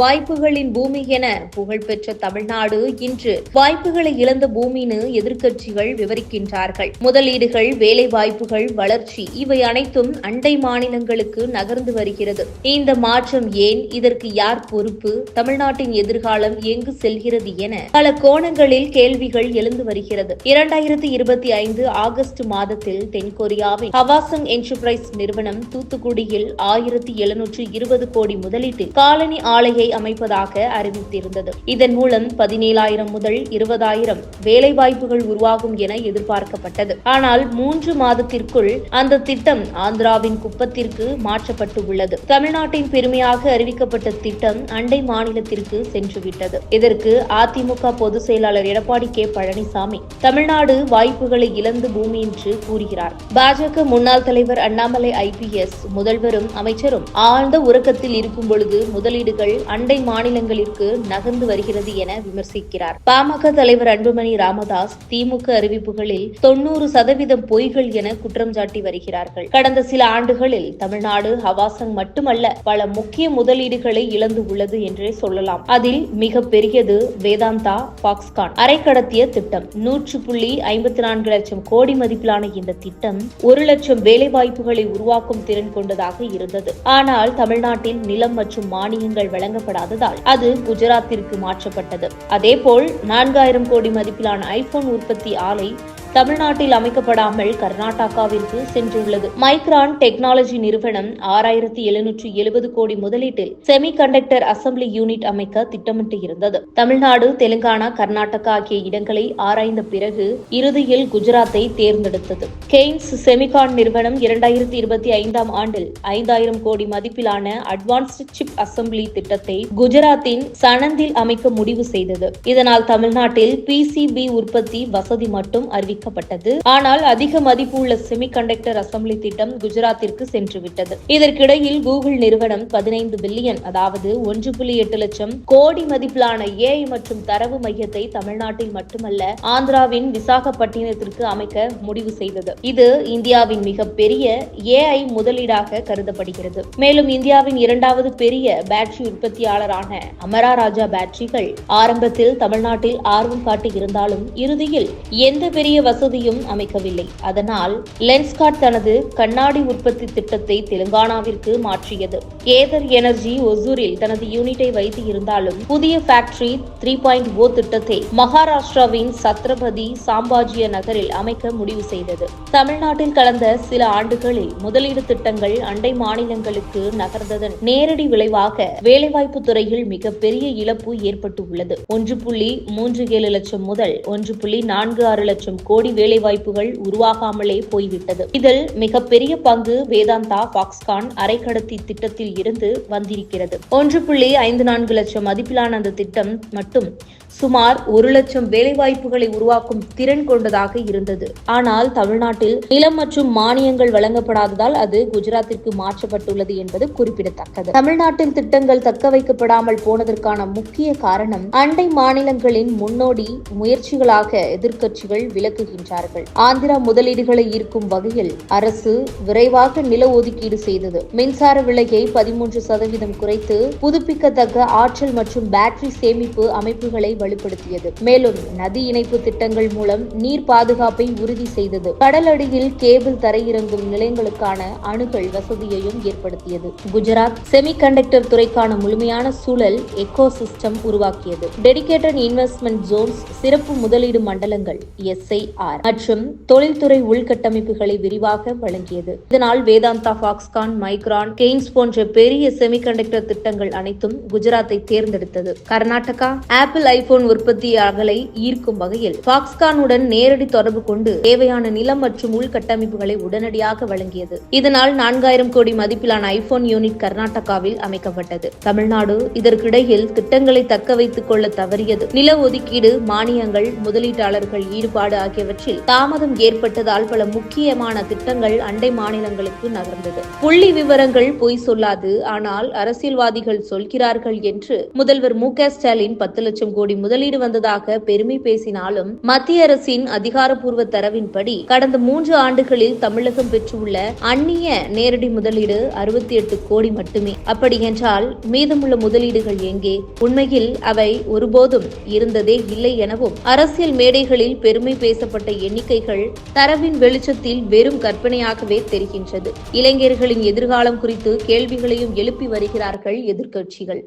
வாய்ப்புகளின் பூமி என புகழ்பெற்ற தமிழ்நாடு இன்று வாய்ப்புகளை இழந்த பூமின்னு எதிர்க்கட்சிகள் விவரிக்கின்றார்கள். முதலீடுகள் வேலை வாய்ப்புகள் வளர்ச்சி இவை அனைத்தும் அண்டை மாநிலங்களுக்கு நகர்ந்து வருகிறது. இந்த மாற்றம் ஏன் இதற்கு யார் பொறுப்பு? தமிழ்நாட்டின் எதிர்காலம் எங்கு செல்கிறது என பல கோணங்களில் கேள்விகள் எழுந்து வருகிறது. இரண்டாயிரத்தி இருபத்தி ஐந்து ஆகஸ்ட் மாதத்தில் தென்கொரியாவின் ஹவாசங் என்டர்பிரைஸ் நிறுவனம் தூத்துக்குடியில் ஆயிரத்தி எழுநூற்று இருபது கோடி முதலீட்டில் காலனி ஆலையை அமைப்பதாக அறிவித்திருந்தது. இதன் மூலம் பதினேழாயிரம் முதல் இருபதாயிரம் வேலைவாய்ப்புகள் உருவாகும் என எதிர்பார்க்கப்பட்டது. ஆனால் மூன்று மாதத்திற்குள் அந்த திட்டம் ஆந்திராவின் குப்பத்திற்கு மாற்றப்பட்டு உள்ளது. தமிழ்நாட்டின் பெருமையாக அறிவிக்கப்பட்ட திட்டம் அண்டை மாநிலத்திற்கு சென்றுவிட்டது. இதற்கு அதிமுக பொதுச் செயலாளர் எடப்பாடி கே. பழனிசாமி தமிழ்நாடு வாய்ப்புகளை இழந்து பூமி என்று கூறுகிறார். பாஜக முன்னாள் தலைவர் அண்ணாமலை ஐபிஎஸ் முதல்வரும் அமைச்சரும் ஆழ்ந்த உறக்கத்தில் இருக்கும் பொழுது முதலீடுகள் அண்டை மாநிலங்களிற்கு நகர்ந்து வருகிறது என விமர்சிக்கிறார். பாமக தலைவர் அன்புமணி ராமதாஸ் திமுக அறிவிப்புகளில் தொன்னூறு சதவீதம் பொய்கள் என குற்றம் சாட்டி வருகிறார்கள். கடந்த சில ஆண்டுகளில் தமிழ்நாடு ஹவாசங் மட்டுமல்ல பல முக்கிய முதலீடுகளை இழந்து உள்ளது என்றே சொல்லலாம். அதில் மிக பெரியது வேதாந்தா பாக்ஸ்கான் அரை கடத்திய திட்டம். நூற்று புள்ளி ஐம்பத்தி நான்கு லட்சம் கோடி மதிப்பிலான இந்த திட்டம் ஒரு லட்சம் வேலைவாய்ப்புகளை உருவாக்கும் திறன் கொண்டதாக இருந்தது. ஆனால் தமிழ்நாட்டில் நிலம் மற்றும் மானியங்கள் வழங்கப்படாததால் அது குஜராத்திற்கு மாற்றப்பட்டது. அதேபோல் நான்காயிரம் கோடி மதிப்பிலான ஐபோன் உற்பத்தி ஆலை தமிழ்நாட்டில் அமைக்கப்படாமல் கர்நாடகாவிற்கு சென்றுள்ளது. மைக்ரான் டெக்னாலஜி நிறுவனம் ஆறாயிரத்தி எழுநூற்றி எழுபது கோடி முதலீட்டில் செமி கண்டக்டர் அசம்பிளி யூனிட் அமைக்க திட்டமிட்டு இருந்தது தமிழ்நாடு தெலுங்கானா கர்நாடகா ஆகிய இடங்களை ஆராய்ந்த பிறகு இறுதியில் குஜராத்தை தேர்ந்தெடுத்தது. கெய்ன்ஸ் செமிகான் நிறுவனம் இரண்டாயிரத்தி இருபத்தி ஐந்தாம் ஆண்டில் ஐந்தாயிரம் கோடி மதிப்பிலான அட்வான்ஸ்டு சிப் அசம்பிளி திட்டத்தை குஜராத்தின் சனந்தில் அமைக்க முடிவு செய்தது. இதனால் தமிழ்நாட்டில் பிசிபி உற்பத்தி வசதி மட்டும் அறிவிக்கப்பட்டது ஆனால் அதிக மதிப்பு உள்ள செமிகண்டக்டர் அசம்பிளி திட்டம் குஜராத்திற்கு சென்றுவிட்டது. இதற்கிடையில் கூகுள் நிறுவனம் பதினைந்து பில்லியன் அதாவது ஒன்று புள்ளி எட்டு லட்சம் கோடி மதிப்பிலான ஏஐ மற்றும் தரவு மையத்தை தமிழ்நாட்டில் மட்டுமல்ல ஆந்திராவின் விசாகப்பட்டினத்திற்கு அமைக்க முடிவு செய்தது. இது இந்தியாவின் மிகப்பெரிய ஏஐ முதலீடாக கருதப்படுகிறது. மேலும் இந்தியாவின் இரண்டாவது பெரிய பேட்டரி உற்பத்தியாளரான அமரா ராஜா பேட்டரிகள் ஆரம்பத்தில் தமிழ்நாட்டில் ஆர்வம் காட்டி இருந்தாலும் இறுதியில் எந்த பெரிய வசதியும் அமைக்கவில்லை. அதனால் லென்ஸ்கார்ட் தனது கண்ணாடி உற்பத்தி திட்டத்தை தெலுங்கானாவிற்கு மாற்றியது. ஏதர் எனர்ஜி ஒசூரில் தனது யூனிட்டை வைத்து இருந்தாலும் புதிய ஃபேக்டரி த்ரீ பாயிண்ட் ஓ திட்டத்தை மகாராஷ்டிராவின் சத்ரபதி சாம்பாஜிய நகரில் அமைக்க முடிவு செய்தது. தமிழ்நாட்டில் கடந்த சில ஆண்டுகளில் முதலீடு திட்டங்கள் அண்டை மாநிலங்களுக்கு நகர்ந்ததன் நேரடி விளைவாக வேலைவாய்ப்பு துறையில் மிகப்பெரிய இழப்பு ஏற்பட்டு உள்ளது ஒன்று புள்ளி மூன்று ஏழு லட்சம் முதல் ஒன்று புள்ளி நான்கு ஆறு லட்சம் கோடி கோடி வேலைவாய்ப்புகள் உருவாகாமலே போய்விட்டது. இதில் மிகப்பெரிய பங்கு வேதாந்தா பாக்ஸ்கான் அரைக்கடத்தி திட்டத்தில் இருந்து வந்திருக்கிறது. ஒன்று புள்ளி ஐந்து நான்கு லட்சம் மதிப்பிலான அந்த திட்டம் மட்டும் சுமார் ஒரு லட்சம் வேலைவாய்ப்புகளை உருவாக்கும் திறன் கொண்டதாக இருந்தது. ஆனால் தமிழ்நாட்டில் நிலம் மற்றும் மானியங்கள் வழங்கப்படாததால் அது குஜராத்திற்கு மாற்றப்பட்டுள்ளது என்பது குறிப்பிடத்தக்கது. தமிழ்நாட்டில் திட்டங்கள் தக்க வைக்கப்படாமல் போனதற்கான முக்கிய காரணம் அண்டை மாநிலங்களின் முன்னோடி முயற்சிகளாக எதிர்க்கட்சிகள் வருகின்றார்கள் ஆந்திரா முதலீடுகளை ஈர்க்கும் வகையில் அரசு விரைவாக நில ஒதுக்கீடு செய்தது. மின்சார விலையை பதிமூன்று சதவீதம் குறைத்து புதுப்பிக்கத்தக்க ஆற்றல் மற்றும் பேட்டரி சேமிப்பு அமைப்புகளை வலுப்படுத்தியது. மேலும் நதி இணைப்பு திட்டங்கள் மூலம் நீர் பாதுகாப்பை உறுதி செய்தது. கடலடியில் கேபிள் தரையிறங்கும் நிலையங்களுக்கான அணுகல் வசதியையும் ஏற்படுத்தியது. குஜராத் செமிகண்டக்டர் துறைக்கான முழுமையான சூழல் எக்கோ சிஸ்டம் உருவாக்கியது. டெடிகேட்டட் இன்வெஸ்ட்மெண்ட் ஜோன்ஸ் சிறப்பு முதலீடு மண்டலங்கள் எஸ்ஐ ஆர். மற்றும் தொழில்துறை உள்கட்டமைப்புகளை விரிவாக வழங்கியது. இதனால் வேதாந்தா பாக்ஸ்கான் மைக்ரான் கெய்ன்ஸ் போன்ற பெரிய செமிகண்டக்டர் திட்டங்கள் அனைத்தும் குஜராத்தை தேர்ந்தெடுத்தது. கர்நாடகா ஆப்பிள் ஐபோன் உற்பத்தியாளர்களை ஈர்க்கும் வகையில் பாக்ஸ்கானுடன் நேரடி தொடர்பு கொண்டு தேவையான நிலம் மற்றும் உள்கட்டமைப்புகளை உடனடியாக வழங்கியது. இதனால் நான்காயிரம் கோடி மதிப்பிலான ஐபோன் யூனிட் கர்நாடகாவில் அமைக்கப்பட்டது. தமிழ்நாடு இதற்கிடையில் திட்டங்களை தக்க வைத்துக் கொள்ள தவறியது. நில ஒதுக்கீடு மானியங்கள் முதலீட்டாளர்கள் ஈடுபாடு ஆகியவை ஆகியவற்றில் தாமதம் ஏற்பட்டதால் பல முக்கியமான திட்டங்கள் அண்டை மாநிலங்களுக்கு நகர்ந்தது. புள்ளி விவரங்கள் பொய் சொல்லாது ஆனால் அரசியல்வாதிகள் சொல்கிறார்கள் என்று முதல்வர் மு ஸ்டாலின் பத்து லட்சம் கோடி முதலீடு வந்ததாக பெருமை பேசினாலும் மத்திய அரசின் அதிகாரப்பூர்வ தரவின்படி கடந்த மூன்று ஆண்டுகளில் தமிழகம் பெற்றுள்ள அந்நிய நேரடி முதலீடு அறுபத்தி எட்டு கோடி மட்டுமே. அப்படி என்றால் மீதமுள்ள முதலீடுகள் எங்கே? உண்மையில் அவை ஒருபோதும் இருந்ததே இல்லை எனவும் அரசியல் மேடைகளில் பெருமை பேசப்பட்ட எண்ணிக்கைகள் தரவின் வெளிச்சத்தில் வெறும் கற்பனையாகவே தெரிகின்றது. இளைஞர்களின் எதிர்காலம் குறித்து கேள்விகளையும் எழுப்பி வருகிறார்கள் எதிர்க்கட்சிகள்.